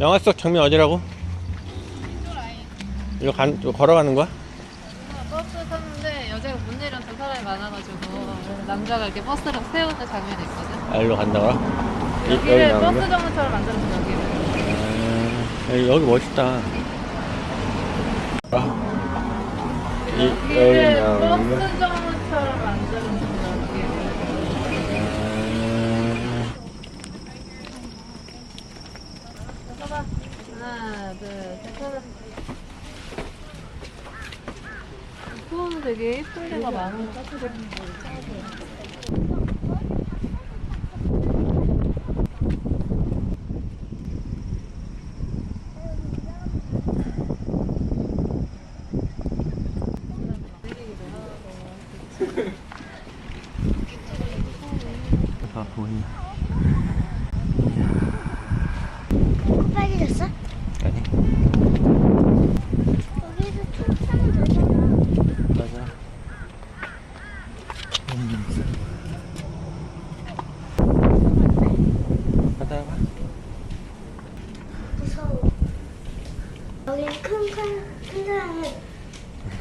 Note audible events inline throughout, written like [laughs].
영화 속 장면 어디라고? 이거 간, 이거 걸어가는 거야? 버스 탔는데 여자가 못 내려서 사람이 많아가지고 남자가 이렇게 버스를 세우는 장면이 있거든. 아, 일로 간다고요? 이- 여기를 나오는 버스 거야? 정류처럼 만들어서 여기를. 아, 여기, 여기 멋있다. 아, 이, 여기 나오는 거? 버스 정류처럼 만들어서 여기를. 봐봐. 하나, 둘, 셋, 하나. 수원은 되게 예쁜 데가 많은 것 같아. 아, 보이네. 빨개졌어? 아니, 여기서 총 타면 되잖아. 맞아. 갔다 와봐. 무서워. 여기 큰, 큰, 큰 사람은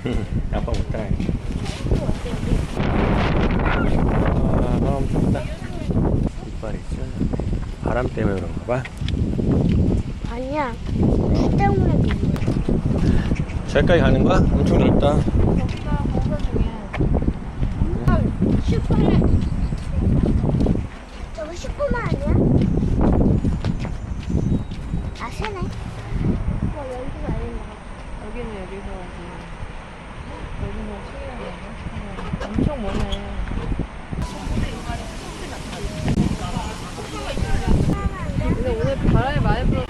[laughs] 아빠 못 따라해. 아, 바람 춥다. 이빨이 찢어졌네. 바람 때문에 그런가 봐. 아니야. 비 때문에 그런 거야. 저기까지 가는 거야? 엄청 넓다. 여기가 공사 중이야. 슈퍼맨. 저거 슈퍼맨 아니야? 아, 새네. 어, 여기가 아닌가 봐. 여기는 여기서 이제 여기는 수영이야. 엄청 머네. 근데 오늘 바람이 많이 불어서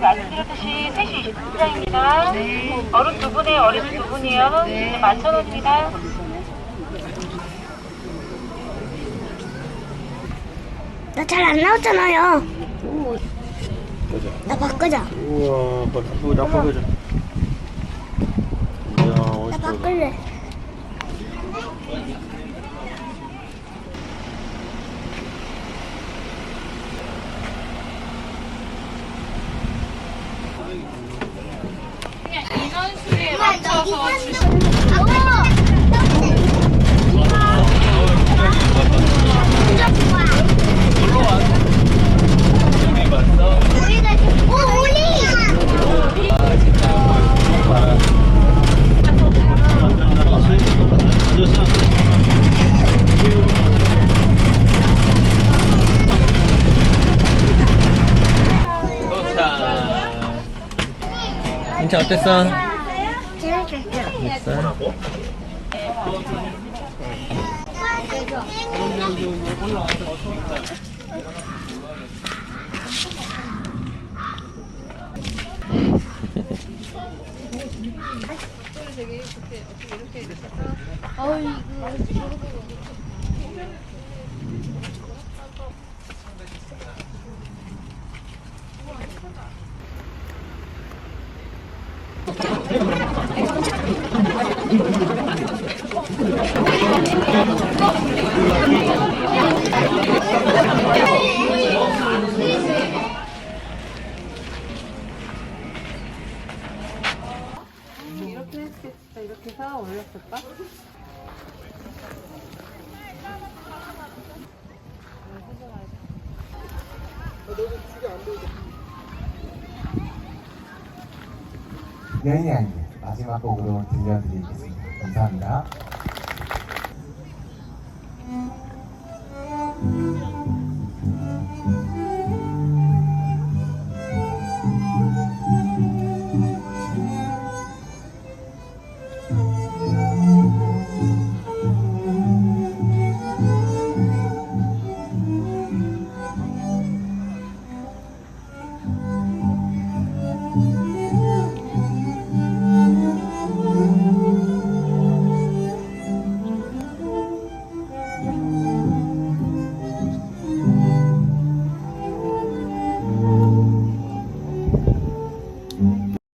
말씀드렸듯이 3시 20분입니다. 어른 두 분에 어린 두 분이요. 네. 11,000원입니다. 나 잘 안 나왔잖아요. 보자. 나 바꾸자. 우와, 아빠 보자. 이야, 나. 바꿀래. 인원수에 맞춰서 오, 진짜 어땠어? 재밌었어. 재밌어? [laughs] 이렇게 했겠다. 이렇게 해서 올렸을까? 여인의 안개 마지막 곡으로 들려드리겠습니다. 감사합니다.